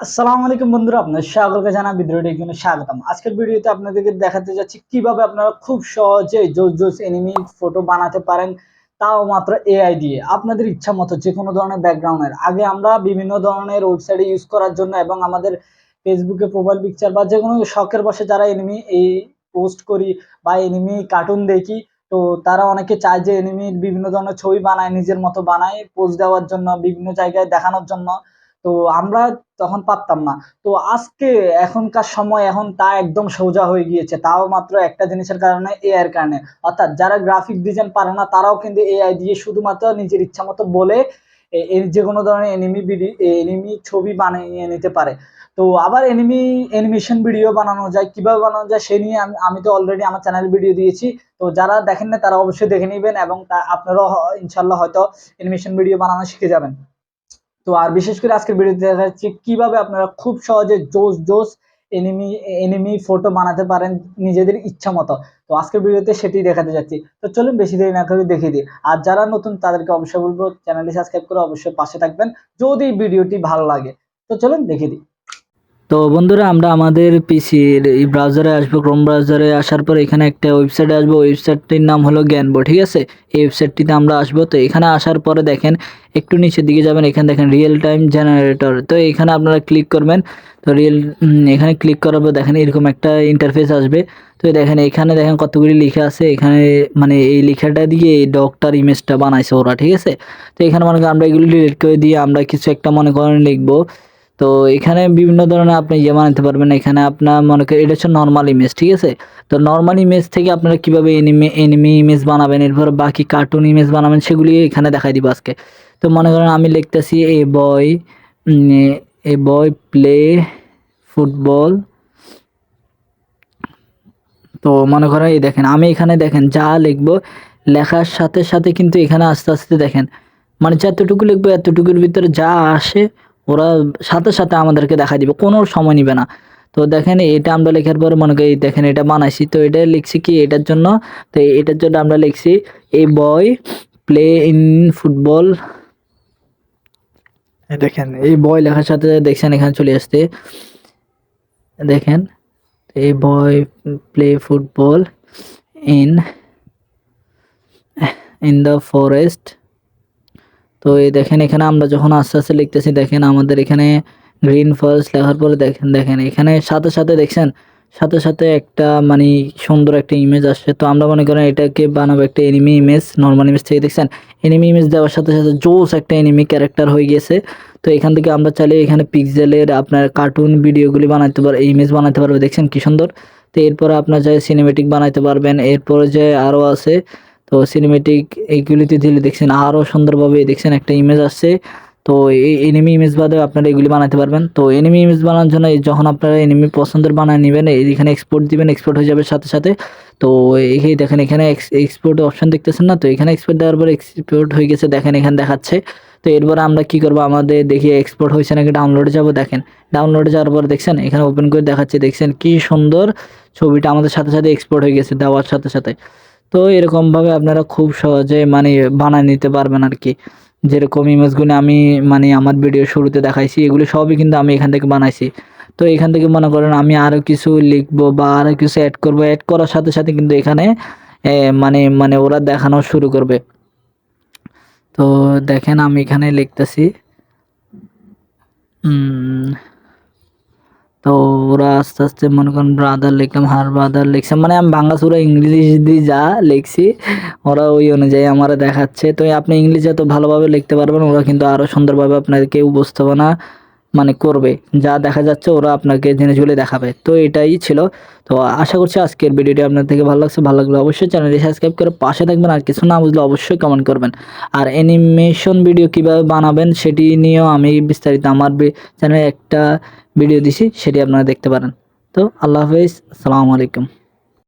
আসসালামু আলাইকুম বন্ধুরা আপনার সকলকে জানা ভিডিওটি জন্য স্বাগতম। আজকের ভিডিওতে আপনাদেরকে দেখাতে যাচ্ছি কীভাবে আপনারা খুব সহজে জোস জোস এনিমি ফটো বানাতে পারেন, তাও মাত্র এআই দিয়ে। আপনাদের ইচ্ছা মতো যে কোনো ধরনের ব্যাকগ্রাউন্ডের। আগে আমরা বিভিন্ন ধরনের ওয়েবসাইটে ইউজ করার জন্য এবং আমাদের ফেসবুকে প্রোফাইল পিকচার বা যে কোনো শখের বসে যারা এনিমি এই পোস্ট করি বা এনিমি কার্টুন দেখি, তো তারা অনেকে চায় যে এনিমির বিভিন্ন ধরনের ছবি বানায়, নিজের মতো বানায় পোস্ট দেওয়ার জন্য, বিভিন্ন জায়গায় দেখানোর জন্য। তো আমরা তখন পারতাম না। তো আজকে এখনকার সময় এখন তা একদম সোজা হয়ে গিয়েছে। তাও মাত্র একটা জিনিসের কারণে এআই এর কারণে। অর্থাৎ যারা গ্রাফিক ডিজাইন পারে না, তারাও কিন্তু এআই দিয়ে শুধুমাত্র নিজের ইচ্ছা মতো বলে এর যে কোনো ধরনের এনিমি এনিমি ছবি বানিয়ে নিতে পারে। তো আবার এনিমি অ্যানিমেশন ভিডিও বানানো যায়। কীভাবে বানানো যায় সে নিয়ে আমি আমি তো অলরেডি আমার চ্যানেল ভিডিও দিয়েছি। তো যারা দেখেন না তারা অবশ্যই দেখে নেবেন এবং তা আপনারাও ইনশাল্লাহ হয়তো অ্যানিমেশন ভিডিও বানানো শিখে যাবেন। তো আর বিশেষ করে আজকের ভিডিওতে দেখা যাচ্ছে কীভাবে আপনারা খুব সহজে জোস জোস এনিমি এনিমি ফটো বানাতে পারেন নিজেদের ইচ্ছা মতো। তো আজকের ভিডিওতে সেটি দেখাতে যাচ্ছি। তো চলুন বেশি দেরি না করে দেখিয়ে দিই। আর যারা নতুন তাদেরকে অবশ্যই বলব চ্যানেলটি সাবস্ক্রাইব করে অবশ্যই পাশে থাকবেন যদি ভিডিওটি ভালো লাগে। তো চলুন দেখিয়ে দিই। তো বন্ধুরা, আমরা আমাদের পিসির এই ব্রাউজারে আসব। ক্রোম ব্রাউজারে আসার পর এখানে একটা ওয়েবসাইটে আসব। ওয়েবসাইটটির নাম হলো জ্ঞানবো ঠিক আছে? এই ওয়েবসাইটটিতে আমরা আসব। তো এখানে আসার পরে দেখেন, একটু নিচের দিকে যাবেন, এখানে দেখেন রিয়েল টাইম জেনারেটর তো এখানে আপনারা ক্লিক করবেন। তো রিয়েল এখানে ক্লিক করার পর দেখেন এরকম একটা ইন্টারফেস আসবে। তো দেখেন, এখানে দেখেন কতগুলি লেখা আছে। এখানে মানে এই লেখাটা দিয়ে এই ডগটার ইমেজটা বানাইছে ওরা, ঠিক আছে? তো এখানে মনে করেন আমরা এগুলি ডিলিট করে দিয়ে আমরা কিছু একটা মনে করেন লিখব। তো এখানে বিভিন্ন ধরনের আপনি ইয়ে বানাতে পারবেন। এখানে আপনার মনে করেন এটা হচ্ছে নর্মাল ইমেজ ঠিক আছে? তো নর্মাল ইমেজ থেকে আপনারা কীভাবে এনিমি এনিমি ইমেজ বানাবেন, এরপর বাকি কার্টুন ইমেজ বানাবেন, সেগুলি এখানে দেখাই দিব আজকে। তো মনে করেন আমি লিখতেছি এ বয় এ বয় প্লে ফুটবল তো মনে করেন এই দেখেন, আমি এখানে দেখেন যা লিখব, লেখার সাথে সাথে কিন্তু এখানে আস্তে আস্তে দেখেন মানে যতটুকু লিখব এতটুকুর ভিতরে যা আসে ওরা সাথে সাথে আমাদেরকে দেখা দিবে কোনো সময় নিবে না। তো দেখেন এটা আমরা লেখার পরে মনে করি দেখেন এটা বানাইছি তো এটা লিখছি কি এটার জন্য তো এটার জন্য আমরা লিখছি এই বয় প্লে ইন ফুটবল। দেখেন এই বয় লেখার সাথে দেখছেন এখানে চলে আসতে দেখেন এই boy play football in in the forest. তো এই দেখেন এখানে আমরা যখন আস্তে আস্তে লিখতেছি, দেখেন আমাদের এখানে গ্রিন ফলস লেখার পরে দেখেন দেখেন এখানে সাথে সাথে দেখছেন, সাথে সাথে একটা মানে সুন্দর একটা ইমেজ আসছে। তো আমরা মনে করেন এটাকে বানাবো একটা এনিমি ইমেজ নর্মাল ইমেজ থেকে দেখছেন এনিমি ইমেজ দেওয়ার সাথে সাথে জোস একটা এনিমি ক্যারেক্টার হয়ে গেছে তো এখান থেকে আমরা চাইলে এখানে পিক্সেলের আপনার কার্টুন ভিডিওগুলি বানাতে পারব ইমেজ বানাতে পারব, দেখছেন কি সুন্দর। তো এরপরে আপনার চাই সিনেমেটিক বানাইতে পারবেন, এরপরে যে আরও আছে তো সিনেমেটিক এইগুলিতে দিলে দেখছেন আরও সুন্দরভাবে দেখছেন একটা ইমেজ আসছে, তো এই এনিমি ইমেজ বাদে আপনারা এগুলি বানাতে পারবেন। তো এনিমি ইমেজ বানানোর জন্য যখন আপনারা এনিমি পছন্দের বানায় নেবেন এখানে এক্সপোর্ট দিবেন এক্সপোর্ট হয়ে যাবে সাথে সাথে। তো এই দেখেন এখানে এক্সপোর্ট অপশন দেখতেছেন না? তো এখানে এক্সপোর্ট দেওয়ার পর এক্সপোর্ট হয়ে গেছে, দেখেন এখানে দেখাচ্ছে। তো এরপরে আমরা কি করব? আমাদের দেখি এক্সপোর্ট হয়েছে নাকি ডাউনলোডে যাব, দেখেন। ডাউনলোডে যাওয়ার পর দেখছেন, এখানে ওপেন করে দেখাচ্ছে, দেখছেন কি সুন্দর ছবিটা আমাদের সাথে সাথে এক্সপোর্ট হয়ে গেছে, দেওয়ার সাথে সাথে। তো এরকমভাবে আপনারা খুব সহজে মানে বানায় নিতে পারবেন আর কি যেরকম ইমেজগুলো আমি মানে আমার ভিডিও শুরুতে দেখাইছি, এগুলো সবই কিন্তু আমি এখান থেকে বানাইছি। তো এখান থেকে মনে করেন আমি আরও কিছু লিখব বা আরও কিছু অ্যাড করব। অ্যাড করার সাথে সাথে কিন্তু এখানে মানে মানে ওরা দেখানো শুরু করবে। তো দেখেন আমি এখানে লিখতেছি। আস্তে আস্তে মনে করেন ব্রাদার লিখলাম হার ব্রাদার লিখছে। মানে আমি বাংলা সুরা ইংলিশ দিয়ে যা লিখছি, ওরা ওই অনুযায়ী আমার দেখাচ্ছে। তো আপনি ইংলিশ যত ভালোভাবে লিখতে পারবেন, ওরা কিন্তু আরও সুন্দরভাবে আপনাকে উপস্থাপনা মানে করবে। যা দেখা যাচ্ছে ওরা আপনাকে জিনিসগুলি দেখাবে। তো এটাই ছিল। তো আশা করছি আজকের ভিডিওটি আপনার থেকে ভালো লাগছে। ভালো লাগলে অবশ্যই চ্যানেলটি সাবস্ক্রাইব করে পাশে থাকবেন আর কিছু না বুঝলে অবশ্যই কমেন্ট করবেন। আর অ্যানিমেশন ভিডিও কীভাবে বানাবেন সেটি নিয়েও আমি বিস্তারিত আমার চ্যানেলে একটা ভিডিও দিছি সেটি আপনারা দেখতে পারেন। তো আল্লাহ হাফেজ আসসালামু আলাইকুম।